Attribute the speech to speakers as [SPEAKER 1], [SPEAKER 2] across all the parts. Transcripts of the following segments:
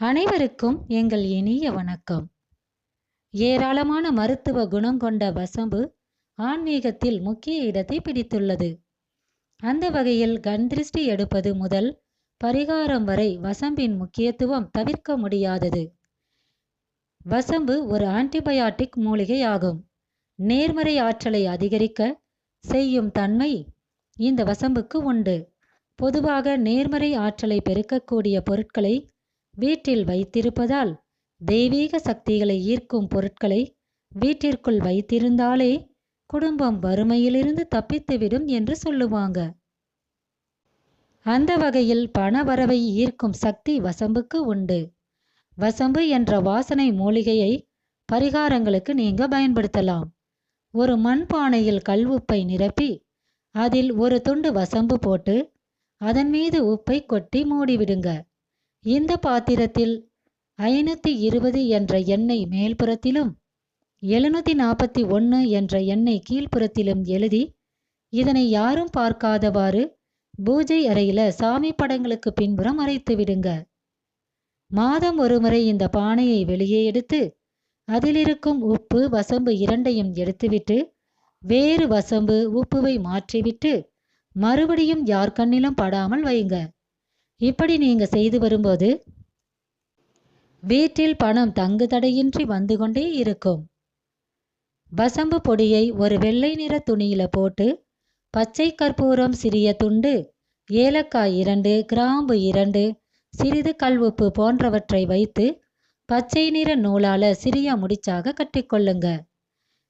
[SPEAKER 1] அனைவருக்கும் எங்கள் இனிய வணக்கம். ஏராளமான மருத்துவ குணம் கொண்ட வசம்பு ஆன்மீகத்தில் முக்கிய இடத்தை பிடித்துள்ளது. அந்த வகையில் கண்திருஷ்டி எடுப்பது முதல் பரிகாரம் வரை வசம்பின் முக்கியத்துவம் தவிர்க்க முடியாதது. வசம்பு ஒரு ஆன்டிபயாட்டிக் மூலிகை ஆகும் நேர்மறை ஆற்றலை அதிகரிக்க செய்யும் தன்மை இந்த வசம்புக்கு உண்டு. பொதுவாக நேர்மறை ஆற்றலை பெருக்கக்கூடிய பொருட்களை வீட்டில் வைத்திருப்பதால் தெய்வீக சக்திகளை ஈர்க்கும் பொருட்களை வீட்டிற்குள் வைத்திருந்தாலே குடும்பம் வறுமையிலிருந்து தப்பித்துவிடும் என்று சொல்லுவாங்க. அந்த வகையில் பண வரவை ஈர்க்கும் சக்தி வசம்புக்கு உண்டு. வசம்பு என்ற வாசனை மூலிகையை பரிகாரங்களுக்கு நீங்க பயன்படுத்தலாம். ஒரு மண்பானையில் கல்வுப்பை நிரப்பி அதில் ஒரு துண்டு வசம்பு போட்டு அதன் மீது உப்பை கொட்டி மூடிவிடுங்க. இந்த பாத்திரத்தில் ஐநூற்றி இருபது என்ற எண்ணெய் மேல்புறத்திலும் எழுநூற்றி நாற்பத்தி ஒன்று என்ற எண்ணெய் கீழ்ப்புறத்திலும் எழுதி இதனை யாரும் பார்க்காதவாறு பூஜை அறையில சாமி படங்களுக்கு பின்புறம் அரைத்து விடுங்க. மாதம் ஒருமுறை இந்த பானையை வெளியே எடுத்து அதிலிருக்கும் உப்பு வசம்பு இரண்டையும் எடுத்துவிட்டு வேறு வசம்பு உப்புவை மாற்றிவிட்டு மறுபடியும் யார் கண்ணிலும் படாமல் வைங்க. இப்படி நீங்கள் செய்து வரும்போது வீட்டில் பணம் தங்கு தடையின்றி வந்து கொண்டே இருக்கும். வசம்பு பொடியை ஒரு வெள்ளை நிற துணியில போட்டு பச்சை கற்பூரம் சிறிய துண்டு ஏலக்காய் இரண்டு கிராம்பு இரண்டு சிறிது கல்வுப்பு போன்றவற்றை வைத்து பச்சை நிற நூலால சிறிய முடிச்சாக கட்டிக்கொள்ளுங்க.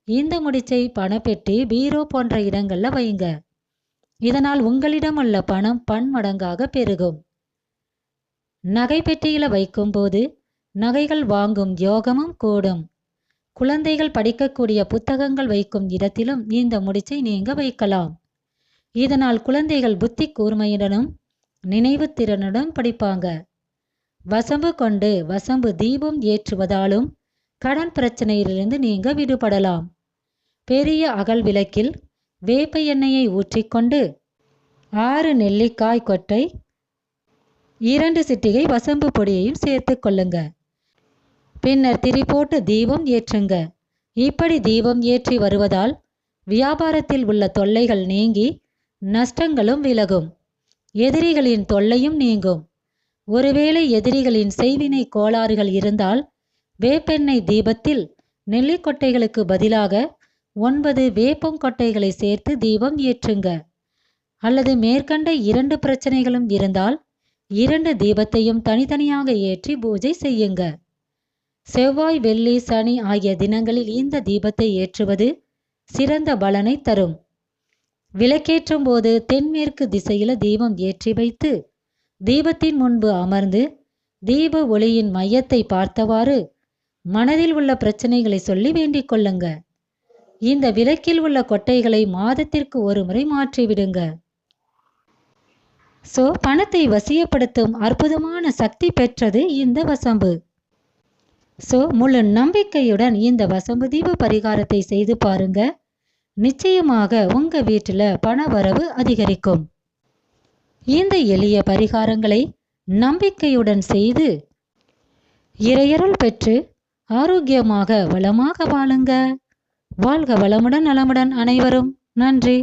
[SPEAKER 1] இந்த முடிச்சை பணப்பெட்டி பீரோ போன்ற இடங்கள்ல வைங்க. இதனால் உங்களிடம் உள்ள பணம் பன்மடங்காக பெருகும். நகை பெட்டியில வைக்கும்போது நகைகள் வாங்கும் யோகமும் கூடும். குழந்தைகள் படிக்கக்கூடிய புத்தகங்கள் வைக்கும் இடத்திலும் இந்த முடிச்சை நீங்க வைக்கலாம். இதனால் குழந்தைகள் புத்தி கூர்மையுடனும் நினைவு திறனுடன் படிப்பாங்க. வசம்பு கொண்டு வசம்பு தீபம் ஏற்றுவதாலும் கடன் பிரச்சனையிலிருந்து நீங்க விடுபடலாம். பெரிய அகல் விளக்கில் வேப்ப எண்ணெயை ஊற்றிக்கொண்டு ஆறு நெல்லிக்காய் கொட்டை இரண்டு சிட்டிகை வசம்பு பொடியையும் சேர்த்து கொள்ளுங்க. பின்னர் திரி போட்டு தீபம் ஏற்றுங்க. இப்படி தீபம் ஏற்றி வருவதால் வியாபாரத்தில் உள்ள தொல்லைகள் நீங்கி நஷ்டங்களும் விலகும். எதிரிகளின் தொல்லையும் நீங்கும். ஒருவேளை எதிரிகளின் செய்வினை கோளாறுகள் இருந்தால் வேப்பெண்ணெய் தீபத்தில் நெல்லிக்கொட்டைகளுக்கு பதிலாக ஒன்பது வேப்பங்கொட்டைகளை சேர்த்து தீபம் ஏற்றுங்க. அல்லது மேற்கண்ட இரண்டு பிரச்சனைகளும் இருந்தால் இரண்டு தீபத்தையும் தனித்தனியாக ஏற்றி பூஜை செய்யுங்க. செவ்வாய் வெள்ளி சனி ஆகிய தினங்களில் இந்த தீபத்தை ஏற்றுவது சிறந்த பலனை தரும். விளக்கேற்றும் போது தென்மேற்கு திசையில தீபம் ஏற்றி வைத்து தீபத்தின் முன்பு அமர்ந்து தீப ஒளியின் மையத்தை பார்த்தவாறு மனதில் உள்ள பிரச்சனைகளை சொல்லி வேண்டிக் கொள்ளுங்க. இந்த விளக்கில் உள்ள கொட்டைகளை மாதத்திற்கு ஒரு முறை மாற்றிவிடுங்க. ஸோ பணத்தை வசியப்படுத்தும் அற்புதமான சக்தி பெற்றது இந்த வசம்பு. ஸோ முழு நம்பிக்கையுடன் இந்த வசம்பு தீப பரிகாரத்தை செய்து பாருங்க. நிச்சயமாக உங்க வீட்டில் பண வரவு அதிகரிக்கும். இந்த எளிய பரிகாரங்களை நம்பிக்கையுடன் செய்து இறையருள் பெற்று ஆரோக்கியமாக வளமாக வாழுங்க. வாழ்க வளமுடன் நலமுடன் அனைவரும். நன்றி.